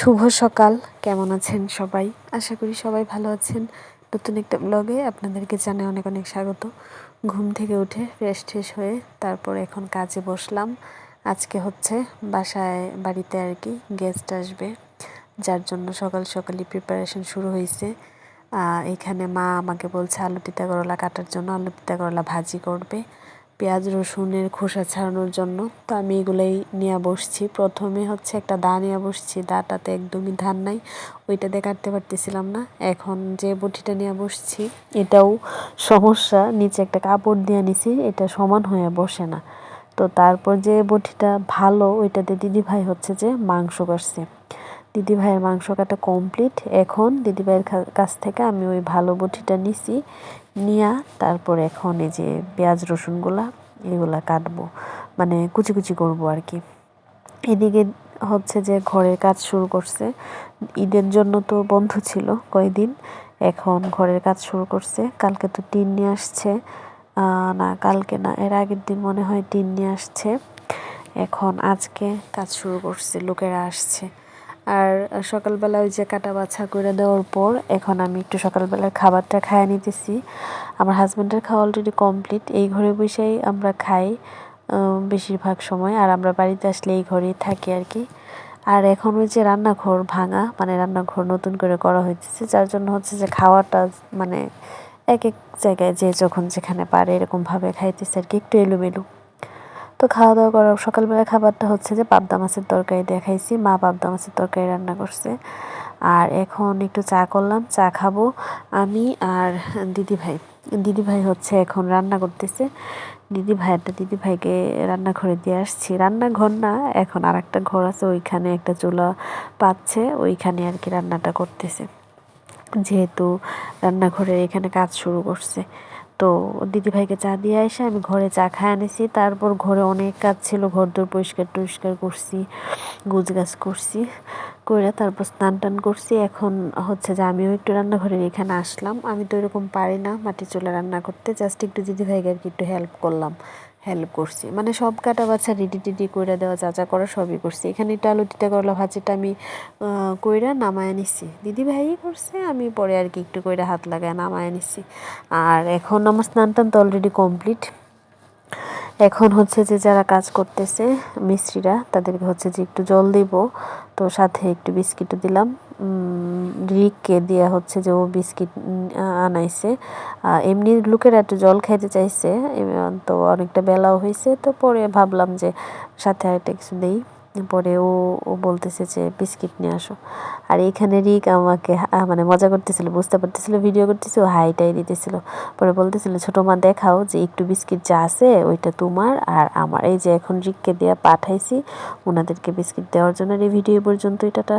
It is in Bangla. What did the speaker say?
শুভ সকাল। কেমন আছেন সবাই? আশা করি সবাই ভালো আছেন। নতুন একটা ব্লগে আপনাদেরকে জানাই অনেক অনেক স্বাগত। ঘুম থেকে উঠে ফ্রেশ ট্রেশ হয়ে তারপর এখন কাজে বসলাম। আজকে হচ্ছে বাসায়, বাড়িতে আর কি গেস্ট আসবে, যার জন্য সকাল সকালই প্রিপারেশন শুরু হয়েছে এখানে মা আমাকে বলছে আলু তিতা করলা কাটার জন্য, আলু তিতা করলা ভাজি করবে। পেঁয়াজ, রসুনের খোসা ছাড়ানোর জন্য। তো আমি এগুলোই নিয়ে বসছি। প্রথমে হচ্ছে একটা দা নিয়ে বসছি। দাটাতে একদমই ধান নাই। ওইটা দিয়ে কাটতে পারতেছিলাম না। এখন যে বটিটা নিয়ে বসছি, এটাও সমস্যা। নিচে একটা কাপড় দিয়ে নিছি। এটা সমান হয়ে বসে না। তো তারপর যে বটিটা ভালো, ওইটাতে দিদি ভাই হচ্ছে যে মাংস করছে দিদি ভাইয়ের মাংস কাটা কমপ্লিট এখন দিদি ভাইয়ের কাছ থেকে আমি ওই ভালো বটিটা নিছি, নিয়া তারপর এখন এই যে পেঁয়াজ রসুনগুলা, এগুলা কাটবো। মানে কুচি কুচি করব আর কি। এদিকে হচ্ছে যে ঘরের কাজ শুরু করছে। ঈদের জন্য তো বন্ধ ছিল কয়েকদিন এখন ঘরের কাজ শুরু করছে। কালকে তো টিন নিয়ে আসছে। না, কালকে না, এর আগের দিন মনে হয় টিন নিয়ে আসছে। এখন আজকে কাজ শুরু করছে, লোকেরা আসছে। আর সকালবেলা ওই যে কাটা বাছা করে দেওয়ার পর এখন আমি একটু সকালবেলার খাবারটা খাইয়ে নিতেছি। আমার হাজব্যান্ডের খাওয়া অলরেডি কমপ্লিট এই ঘরে বসেই আমরা খাই বেশিরভাগ সময়। আর আমরা বাড়িতে আসলে এই ঘরেই থাকি আর কি। আর এখন ওই যে রান্নাঘর ভাঙা মানে রান্নাঘর নতুন করে করা হইতেছে, যার জন্য হচ্ছে যে খাওয়াটা মানে এক এক জায়গায় যে যখন যেখানে পারে এরকমভাবে খাইতেছে আর কি, একটু এলোমেলো। তো খাওয়া দাওয়া করার সকালবেলা খাবারটা হচ্ছে যে পাবদা মাছের তরকারি দেখাইছি। মা পাবদা মাছের তরকারি রান্না করছে। আর এখন একটু চা করলাম, চা খাব আমি আর দিদি ভাই। দিদি ভাই হচ্ছে এখন রান্না করতেছে। দিদি ভাইয়েরটা দিদি ভাইকে রান্নাঘরে দিয়ে আসছি। রান্নাঘর না, এখন আর একটা ঘর আছে, ওইখানে একটা চুলা পাচ্ছে, ওইখানে আর কি রান্নাটা করতেছে। যেহেতু রান্নাঘরের এখানে কাজ শুরু করছে। তো দিদিভাইকে চা দিয়ে এসে আমি ঘরে চা খায় আনেছি। তারপর ঘরে অনেক কাজ ছিল, ঘর দোর পরিষ্কার টরিষ্কার করছি গুজ গাছ করছি করে তারপর স্নান টান করছি। এখন হচ্ছে যে আমিও একটু রান্নাঘরের এখানে আসলাম। আমি তো এরকম পারি না মাটি চুলা রান্না করতে, জাস্ট একটু দিদিভাইকে আর কি একটু হেল্প করলাম। হেল্প করছি। মানে সব কাটা বাচ্চা রেডি টেডি কইরা দেওয়া, যা যা করা সবই করছি। এখানে একটু আলু দিতে করলা ভাজিটা আমি কইরা নামায় নিছি। দিদি ভাইই করছে, আমি পরে আর কি একটু কইরা হাত লাগায় নামায় নিছি। আর এখন আমার স্নান টান তো অলরেডি কমপ্লিট এখন হচ্ছে যে যারা কাজ করতেছে, মিস্ত্রিরা, তাদেরকে হচ্ছে যে একটু জল দিব। তো সাথে একটু বিস্কিটও দিলাম। রিককে দেওয়া হচ্ছে যে ও বিস্কিট আনাইছে। এমনি লোকেরা একটু জল খাইতে চাইছে তো অনেকটা বেলাও হয়েছে তো পরে ভাবলাম যে সাথে আরেকটা কিছু দেই। পরে ও ও বলতেছে যে বিস্কিট নিয়ে আসো। আর এখানে রিক আমাকে মানে মজা করতেছিল, বুঝতে পারতেছিল, ভিডিও করতেছে ও হাইটাই দিতেছিল। পরে বলতেছিল, ছোটো মা, দেখাও যে একটু বিস্কিট যা আছে, ওইটা তোমার। আর আমার এই যে এখন রিককে দেওয়া পাঠাইছি ওনাদেরকে বিস্কিট দেওয়ার জন্য এই ভিডিও পর্যন্ত এটাটা